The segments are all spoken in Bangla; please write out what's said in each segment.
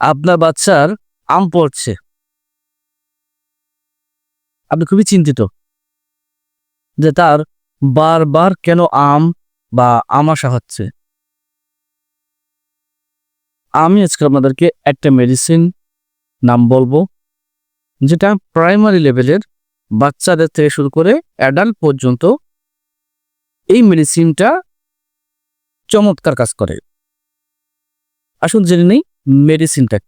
আপনার বাচ্চার আম পড়ছে। আপনি খুবই চিন্তিত যে তার বারবার কেন আম বা আমাশা হচ্ছে। আমি আজকে আপনাদেরকে একটা মেডিসিন নাম বলব, যেটা প্রাইমারি লেভেলের বাচ্চাদের থেকে শুরু করে অ্যাডাল্ট পর্যন্ত এই মেডিসিনটা চমৎকার কাজ করে। আসুন জেনে নেই মেডিসিনটা।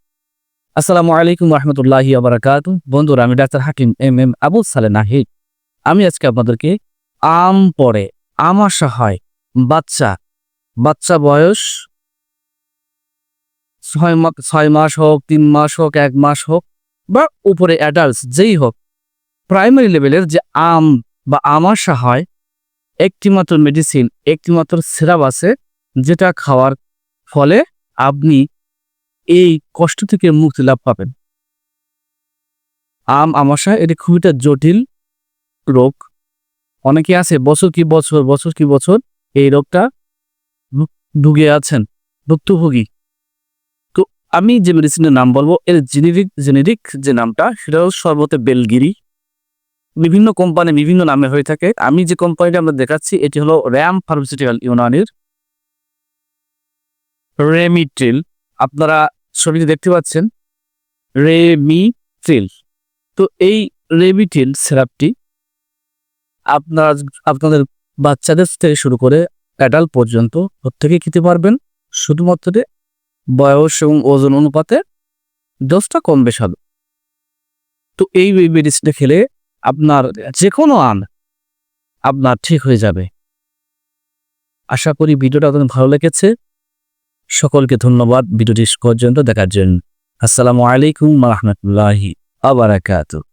আসসালামু আলাইকুম রহমতুল্লাহি আবরাকাত বন্ধুরা, আমি doctor Hakim M M Abu Saleh Nahid আমি আজকে আপনাদেরকে আম পড়ে আমাশা হয় বাচ্চা বাচ্চা বয়স ছয় মাস ছয় মাস হোক, তিন মাস হোক, এক মাস হোক, বা উপরে অ্যাডাল্টস যেই হোক প্রাইমারি লেভেলের যে আম বা আমাশা হয় একটিমাত্র মেডিসিন একটিমাত্র সিরাপ আছে, যেটা খাওয়ার ফলে আপনি এই কষ্ট থেকে মুক্তি লাভ পাবেন। আম, আমাশা, এটি খুব একটা জটিল রোগ। অনেকে আছে, বছর কি বছর বছর কি বছর এই রোগটা ভুগে আছেন, ভুক্তভোগী। তো আমি যে মেডিসিনের নাম বলব, এর জেনেরিক জেনেরিক যে নামটা, সেটা হলো সর্বতে বেলগিরি। বিভিন্ন কোম্পানি বিভিন্ন নামে হয়ে থাকে। আমি যে কোম্পানিটা আমরা দেখাচ্ছি, এটি হলো র্যাম ফার্মাসিউটিক্যাল ইউনানির রেমিট্রিল। আপনারা ছবিতে দেখতে পাচ্ছেন রেমিট্রিল তো এই রেমিট্রিল সিরাপটি আপনার, আপনাদের বাচ্চাদের থেকে শুরু করে অ্যাডাল্ট পর্যন্ত প্রত্যেকে খেতে পারবেন। শুধুমাত্র বয়স এবং ওজন অনুপাতে ডোজটা কম বেশ হবে। তো এই মেডিসিনটা খেলে আপনার যে কোনো আন আপনার ঠিক হয়ে যাবে। আশা করি ভিডিওটা আপনাদের ভালো লেগেছে। সকলকে ধন্যবাদ। ভিডিওটি পর্যন্ত দেখার জন্য আসসালামু আলাইকুম রহমতুল্লাহি আবারাকাতুহ